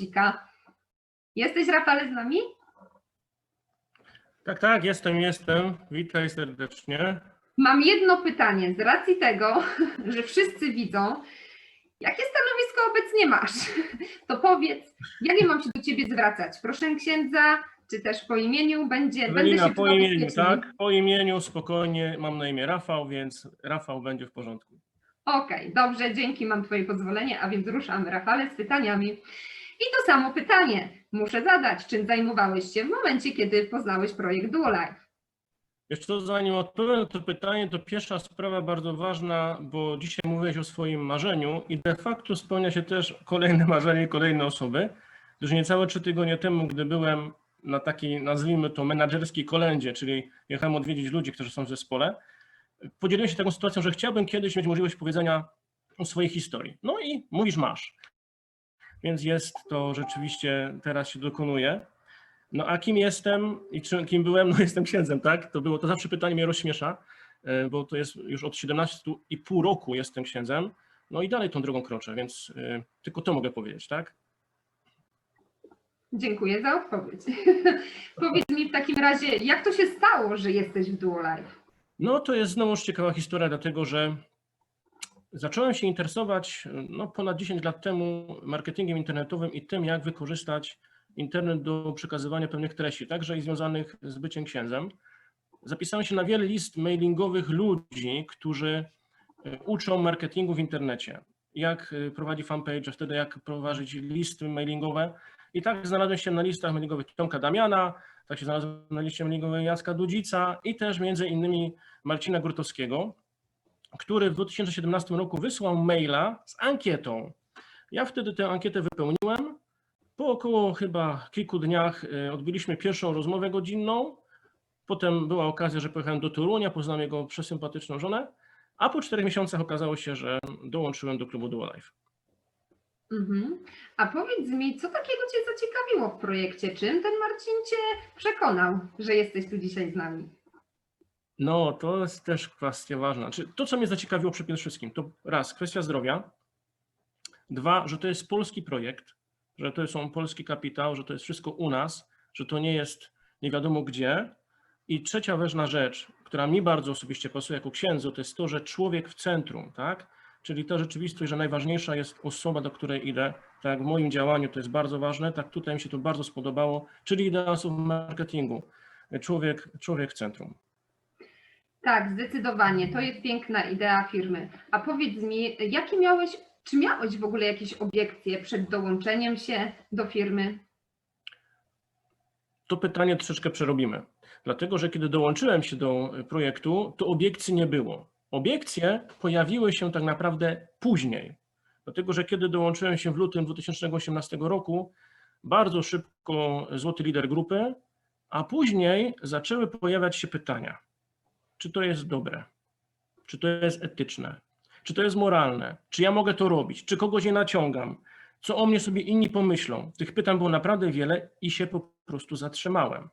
Wójcika. Jesteś, Rafale, z nami? Tak, tak, jestem, jestem. Witaj serdecznie. Mam jedno pytanie. Z racji tego, że wszyscy widzą, jakie stanowisko obecnie masz, to powiedz, jak ja mam się do ciebie zwracać? Proszę księdza, czy też po imieniu będzie, będę Ewelina, się po imieniu, bezpiecznie. tak? Po imieniu, spokojnie. Mam na imię Rafał, więc Rafał będzie w porządku. Okej, dobrze, dzięki, mam twoje pozwolenie, a więc ruszamy, Rafale, z pytaniami. I to samo pytanie muszę zadać. Czym zajmowałeś się w momencie, kiedy poznałeś projekt DuoLife? Jeszcze zanim odpowiem na to pytanie, to pierwsza sprawa bardzo ważna, bo dzisiaj mówiłeś o swoim marzeniu i de facto spełnia się też kolejne marzenie kolejnej osoby, gdyż niecałe trzy tygodnie temu, gdy byłem na takiej, nazwijmy to, menadżerskiej kolędzie, czyli jechałem odwiedzić ludzi, którzy są w zespole, podzieliłem się taką sytuacją, że chciałbym kiedyś mieć możliwość powiedzenia o swojej historii. No i mówisz, masz. Więc jest to rzeczywiście, teraz się dokonuje. No a kim jestem i czy, kim byłem? No jestem księdzem, tak? To było, to zawsze pytanie mnie rozśmiesza, e, bo to jest już od 17,5 roku jestem księdzem, no i dalej tą drogą kroczę, więc y, tylko to mogę powiedzieć, tak? Dziękuję za odpowiedź. Powiedz mi w takim razie, jak to się stało, że jesteś w DuoLife? No to jest znowuż ciekawa historia, dlatego że zacząłem się interesować no, ponad 10 lat temu marketingiem internetowym i tym, jak wykorzystać internet do przekazywania pewnych treści, także i związanych z byciem księdzem. Zapisałem się na wiele list mailingowych ludzi, którzy e, uczą marketingu w internecie, jak e, prowadzić fanpage, wtedy jak prowadzić listy mailingowe. I tak znalazłem się na listach mailingowych Tomka Damiana, tak się znalazłem na liście mailingowej Jacka Dudzica i też między innymi Marcina Grotowskiego, który w 2017 roku wysłał maila z ankietą. Ja wtedy tę ankietę wypełniłem. Po około chyba kilku dniach y, odbyliśmy pierwszą rozmowę godzinną. Potem była okazja, że pojechałem do Torunia, poznałem jego przesympatyczną żonę, a po czterech miesiącach okazało się, że dołączyłem do klubu Duo Life. Mhm. A powiedz mi, co takiego Cię zaciekawiło w projekcie? Czym ten Marcin Cię przekonał, że jesteś tu dzisiaj z nami? No, to jest też kwestia ważna. Czy to, co mnie zaciekawiło przede wszystkim, to raz, kwestia zdrowia. Dwa, że to jest polski projekt, że to są polski kapitał, że to jest wszystko u nas, że to nie jest nie wiadomo gdzie. I trzecia ważna rzecz, która mi bardzo osobiście pasuje jako księdzu, to jest to, że człowiek w centrum, tak? Czyli ta rzeczywistość, że najważniejsza jest osoba, do której idę. Tak w moim działaniu to jest bardzo ważne, tak tutaj mi się to bardzo spodobało, czyli idea w marketingu. Człowiek, człowiek w centrum. Tak, zdecydowanie. To jest piękna idea firmy. A powiedz mi, jakie miałeś, czy miałeś w ogóle jakieś obiekcje przed dołączeniem się do firmy? To pytanie troszeczkę przerobimy. Dlatego, że kiedy dołączyłem się do projektu, to obiekcji nie było. Obiekcje pojawiły się tak naprawdę później. Dlatego, że kiedy dołączyłem się w lutym 2018 roku, bardzo szybko złoty lider grupy, a później zaczęły pojawiać się pytania, czy to jest dobre, czy to jest etyczne, czy to jest moralne, czy ja mogę to robić, czy kogoś nie naciągam, co o mnie sobie inni pomyślą. Tych pytań było naprawdę wiele i się po prostu zatrzymałem.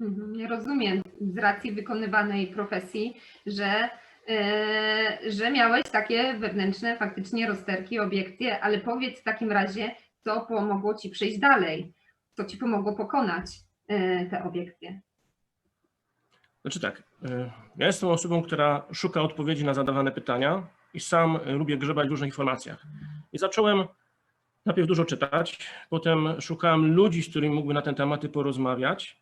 Mhm, rozumiem z racji wykonywanej profesji, że, yy, że miałeś takie wewnętrzne faktycznie rozterki, obiekcje, ale powiedz w takim razie, co pomogło Ci przejść dalej, co Ci pomogło pokonać yy, te obiekcje. Znaczy tak, ja jestem osobą, która szuka odpowiedzi na zadawane pytania i sam y, lubię grzebać w różnych informacjach. I zacząłem najpierw dużo czytać, potem szukałem ludzi, z którymi mógłbym na te tematy porozmawiać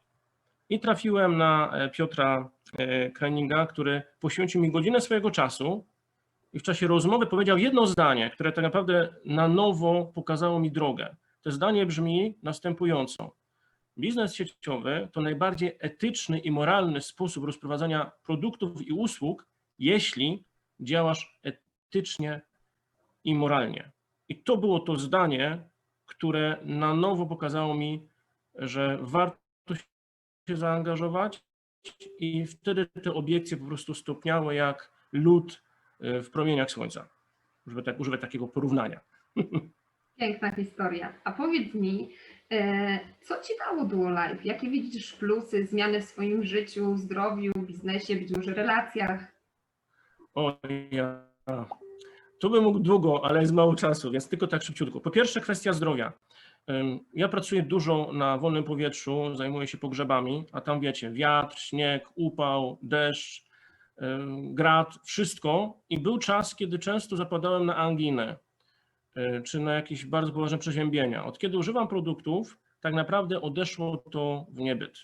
i trafiłem na e, Piotra e, Kreninga, który poświęcił mi godzinę swojego czasu i w czasie rozmowy powiedział jedno zdanie, które tak naprawdę na nowo pokazało mi drogę. To zdanie brzmi następująco. Biznes sieciowy to najbardziej etyczny i moralny sposób rozprowadzania produktów i usług, jeśli działasz etycznie i moralnie. I to było to zdanie, które na nowo pokazało mi, że warto się zaangażować i wtedy te obiekcje po prostu stopniały jak lód y, w promieniach słońca. Użyję, tak, użyję takiego porównania. Piękna historia. A powiedz mi, e, co Ci dało DuoLife? Jakie widzisz plusy, zmiany w swoim życiu, zdrowiu, biznesie, być może relacjach? O ja. Tu bym mógł długo, ale jest mało czasu, więc tylko tak szybciutko. Po pierwsze, kwestia zdrowia. Ja pracuję dużo na wolnym powietrzu, zajmuję się pogrzebami, a tam wiecie, wiatr, śnieg, upał, deszcz, grad, wszystko. I był czas, kiedy często zapadałem na anginę, czy na jakieś bardzo poważne przeziębienia. Od kiedy używam produktów, tak naprawdę odeszło to w niebyt,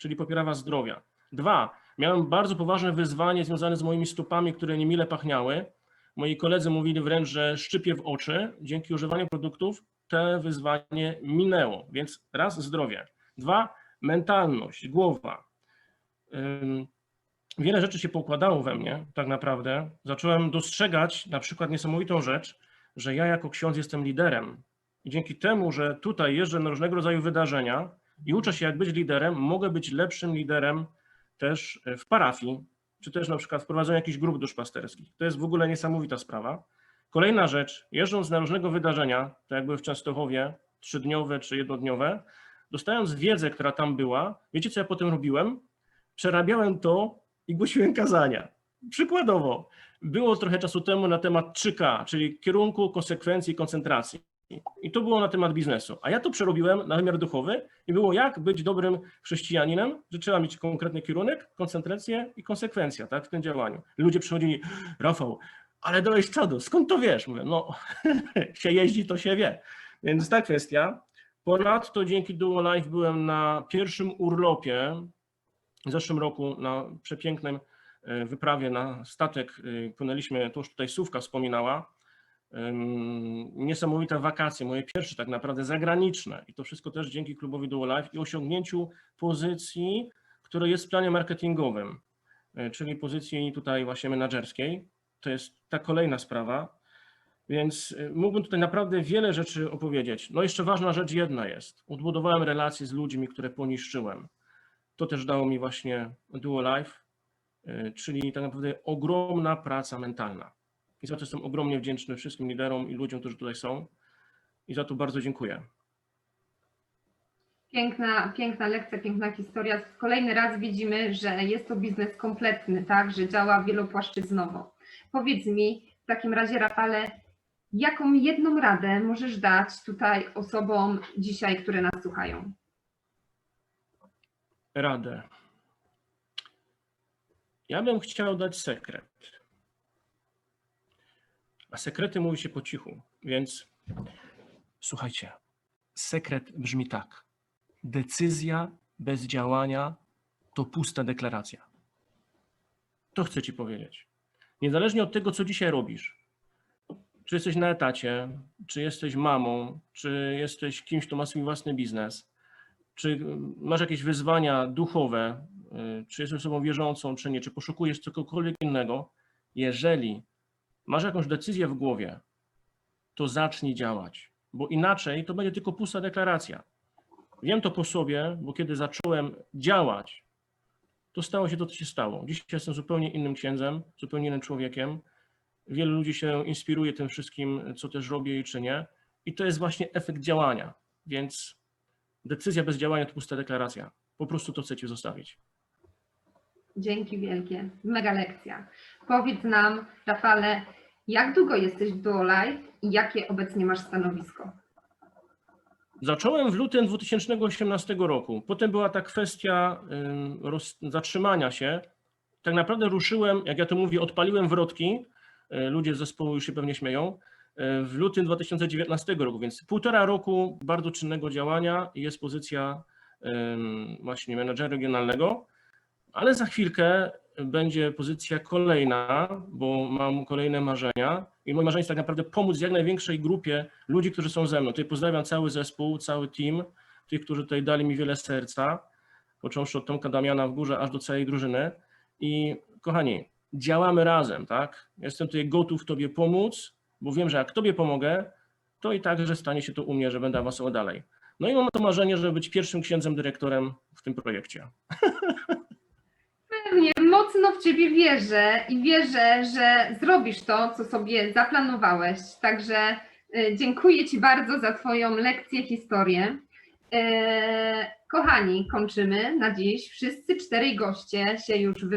czyli poprawa zdrowia. Dwa, miałem bardzo poważne wyzwanie związane z moimi stopami, które niemile pachniały. Moi koledzy mówili wręcz, że szczypie w oczy. Dzięki używaniu produktów te wyzwanie minęło, więc raz zdrowie, dwa mentalność, głowa. Wiele rzeczy się poukładało we mnie, tak naprawdę. Zacząłem dostrzegać na przykład niesamowitą rzecz, że ja jako ksiądz jestem liderem. I dzięki temu, że tutaj jeżdżę na różnego rodzaju wydarzenia i uczę się, jak być liderem, mogę być lepszym liderem też w parafii, czy też na przykład w prowadzeniu jakichś grup duszpasterskich. To jest w ogóle niesamowita sprawa. Kolejna rzecz, jeżdżąc na różnego wydarzenia, tak jak były w Częstochowie, trzydniowe czy jednodniowe, dostając wiedzę, która tam była, wiecie co ja potem robiłem? Przerabiałem to i głosiłem kazania. Przykładowo, było trochę czasu temu na temat 3K, czyli kierunku, konsekwencji, koncentracji. I to było na temat biznesu. A ja to przerobiłem na wymiar duchowy i było jak być dobrym chrześcijaninem, że trzeba mieć konkretny kierunek, koncentrację i konsekwencja tak, w tym działaniu. Ludzie przychodzili, Rafał, ale dałeś czadu, skąd to wiesz? Mówię, no się jeździ, to się wie. Więc ta kwestia. Ponadto dzięki Duo Life byłem na pierwszym urlopie w zeszłym roku na przepięknym wyprawie na statek. e, Płynęliśmy, to już tutaj Sówka wspominała. Niesamowite wakacje, moje pierwsze tak naprawdę zagraniczne. I to wszystko też dzięki klubowi Duo Life i osiągnięciu pozycji, która jest w planie marketingowym, e, czyli pozycji tutaj właśnie menadżerskiej. To jest ta kolejna sprawa. Więc y, mógłbym tutaj naprawdę wiele rzeczy opowiedzieć. No jeszcze ważna rzecz jedna jest. Odbudowałem relacje z ludźmi, które poniszczyłem. To też dało mi właśnie Duo Life, y, czyli tak naprawdę ogromna praca mentalna. I za to jestem ogromnie wdzięczny wszystkim liderom i ludziom, którzy tutaj są. I za to bardzo dziękuję. Piękna, piękna lekcja, piękna historia. Kolejny raz widzimy, że jest to biznes kompletny, tak, że działa wielopłaszczyznowo. Powiedz mi w takim razie, Rafale, jaką jedną radę możesz dać tutaj osobom dzisiaj, które nas słuchają? Radę. Ja bym chciał dać sekret. A sekrety mówi się po cichu, więc słuchajcie. Sekret brzmi tak. Decyzja bez działania to pusta deklaracja. To chcę ci powiedzieć. Niezależnie od tego, co dzisiaj robisz, czy jesteś na etacie, czy jesteś mamą, czy jesteś kimś, kto ma swój własny biznes, czy masz jakieś wyzwania duchowe, czy jesteś osobą wierzącą, czy nie, czy poszukujesz cokolwiek innego, jeżeli masz jakąś decyzję w głowie, to zacznij działać, bo inaczej to będzie tylko pusta deklaracja. Wiem to po sobie, bo kiedy zacząłem działać, to stało się to, co się stało. Dzisiaj jestem zupełnie innym księdzem, zupełnie innym człowiekiem. Wielu ludzi się inspiruje tym wszystkim, co też robię i czynię. I to jest właśnie efekt działania. Więc decyzja bez działania to pusta deklaracja. Po prostu to chcecie zostawić. Dzięki wielkie. Mega lekcja. Powiedz nam, Rafale, jak długo jesteś w Duo Life i jakie obecnie masz stanowisko? Zacząłem w lutym 2018 roku. Potem była ta kwestia zatrzymania się. Tak naprawdę ruszyłem, jak ja to mówię, odpaliłem wrotki. Y, Ludzie z zespołu już się pewnie śmieją. y, W lutym 2019 roku, więc półtora roku bardzo czynnego działania jest pozycja właśnie menadżera regionalnego. Ale za chwilkę będzie pozycja kolejna, bo mam kolejne marzenia. I moje marzenie jest tak naprawdę pomóc jak największej grupie ludzi, którzy są ze mną. Tutaj pozdrawiam cały zespół, cały team, tych, którzy tutaj dali mi wiele serca, począwszy od Tomka Damiana w górze, aż do całej drużyny. I kochani, działamy razem, tak? Jestem tutaj gotów Tobie pomóc, bo wiem, że jak Tobie pomogę, to i także stanie się to u mnie, że będę awansował dalej. No i mam to marzenie, żeby być pierwszym księdzem dyrektorem w tym projekcie. Mocno w Ciebie wierzę i wierzę, że zrobisz to, co sobie zaplanowałeś. Także y, dziękuję Ci bardzo za Twoją lekcję, historię. E, Kochani, kończymy na dziś. Wszyscy czterej goście się już wy